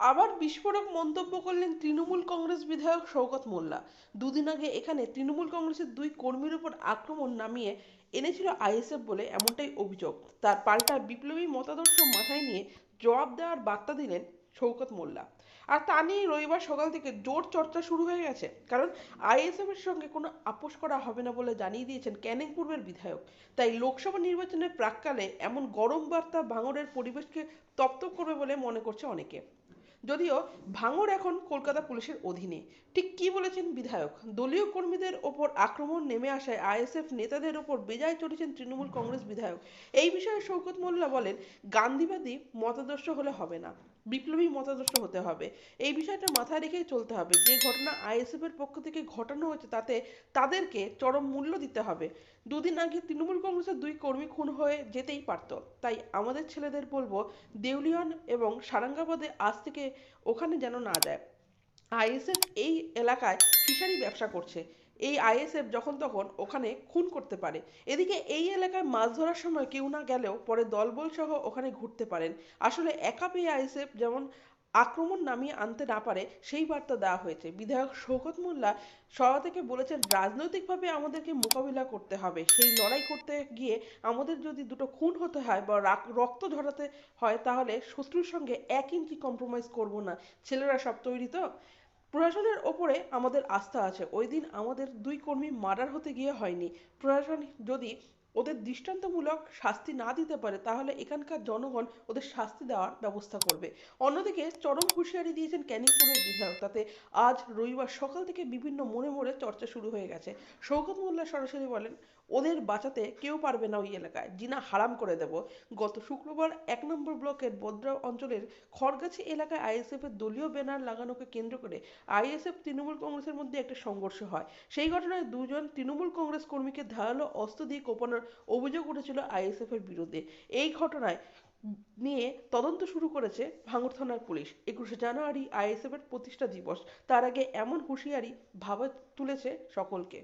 আবার বিস্ফোরক মন্তব্য করলেন তৃণমূল কংগ্রেস বিধায়ক শওকত মোল্লা। দুদিন আগে এখানে তৃণমূল কংগ্রেসের দুই কর্মীর উপর আক্রমণ নামিয়ে এনেছিল আইএসএফ বলে এমনটাই অভিযোগ। তার পাল্টা বিপ্লবী মতাদর্শ মাথায় নিয়ে জবাব দেওয়ার বার্তা দিলেন শওকত মোল্লা। আর তা নিয়ে রবিবার সকাল থেকে জোর চর্চা শুরু হয়ে গেছে। কারণ আইএসএফ এর সঙ্গে কোনো আপোষ করা হবে না বলে জানিয়ে দিয়েছেন ক্যানিং পূর্বের বিধায়ক। তাই লোকসভা নির্বাচনের প্রাককালে এমন গরম বার্তা ভাঙড়ের পরিবেশকে তপ্ত করবে বলে মনে করছে অনেকে। যদিও ভাঙড় এখন কলকাতা পুলিশের অধীনে। ঠিক কি বলেছেন বিধায়ক? দলীয় কর্মীদের ওপর আক্রমণ নেমে আসায় আইএসএফ নেতাদের ওপর বেজায় চড়েছেন তৃণমূল কংগ্রেস বিধায়ক। এই বিষয়ে শৌকত মোল্লা বলেন, গান্ধীবাদী মতাদর্শ হলে হবে না। বিপ্লবী মতাদর্শ হতে হবে। এই বিষয়টা মাথায় রেখেই চলতে হবে। যে ঘটনা আইএসএফ এর পক্ষ থেকে ঘটানো হয়েছে, তাতে তাদেরকে চরম মূল্য দিতে হবে। দুদিন আগে তৃণমূল কংগ্রেসের দুই কর্মী খুন হয়ে যেতেই পারত। তাই আমাদের ছেলেদের বলব, দেউলিয়ন এবং সারাঙ্গাবাদে আজ থেকে ওখানে যেন না যায়। আইএসএফ এই এলাকায় ফিশারি ব্যবসা করছে। এই আইএসএফ যখন তখন ওখানে খুন করতে পারে। এদিকে এই এলাকায় মাছ ধরার সময় কেউ না গেলেও পরে দলবল সহ ওখানে ঘুরতে পারেন। আসলে একা পেয়ে আইএসএফ যেমন আক্রমণ নামিয়ে আনতে না পারে, সেই বার্তা দেওয়া হয়েছে। বিধায়ক শওকত মোল্লা সভা থেকে বলেছেন, রাজনৈতিকভাবে আমাদেরকে মোকাবিলা করতে হবে। সেই লড়াই করতে গিয়ে আমাদের যদি দুটো খুন হতে হয় বা রক্ত ঝরাতে হয়, তাহলে শত্রুর সঙ্গে এক ইঞ্চি কম্প্রোমাইজ করব না। ছেলেরা সব তৈরি তো? প্রশাসনের ওপরে আমাদের আস্থা আছে। ওই দিন আমাদের দুই কর্মী মার্ডার হতে গিয়ে হয়নি। প্রশাসন যদি ওদের দৃষ্টান্তমূলক শাস্তি না দিতে পারে, তাহলে এখানকার জনগণ ওদের শাস্তি দেওয়ার ব্যবস্থা করবে। অন্যদিকে চরম হুঁশিয়ারি দিয়েছেন ক্যানিংপুরের বিধায়ক। তাতে আজ রবিবার সকাল থেকে বিভিন্ন মোড়ে মোড়ে চর্চা শুরু হয়ে গেছে। শৌকত মোল্লা সরাসরি বলেন ওদের বাঁচাতে কেউ পারবে না ওই এলাকায়। জিনা হারাম করে দেব। গত শুক্রবার এক নম্বর ব্লকের বদ্রা অঞ্চলের খড়গাছি এলাকায় আইএসএফ এর দলীয় ব্যানার লাগানোকে কেন্দ্র করে আইএসএফ তৃণমূল কংগ্রেসের মধ্যে একটা সংঘর্ষ হয়। সেই ঘটনায় দুজন তৃণমূল কংগ্রেস কর্মীকে ধারালো অস্ত্র দিয়ে কোপানোর অভিযোগ উঠেছিল আইএসএফ এর বিরুদ্ধে। এই ঘটনায় নিয়ে তদন্ত শুরু করেছে ভাঙড় থানার পুলিশ। একুশে জানুয়ারি আইএসএফ এর প্রতিষ্ঠা দিবস। তার আগে এমন হুঁশিয়ারি ভাবে তুলেছে সকলকে।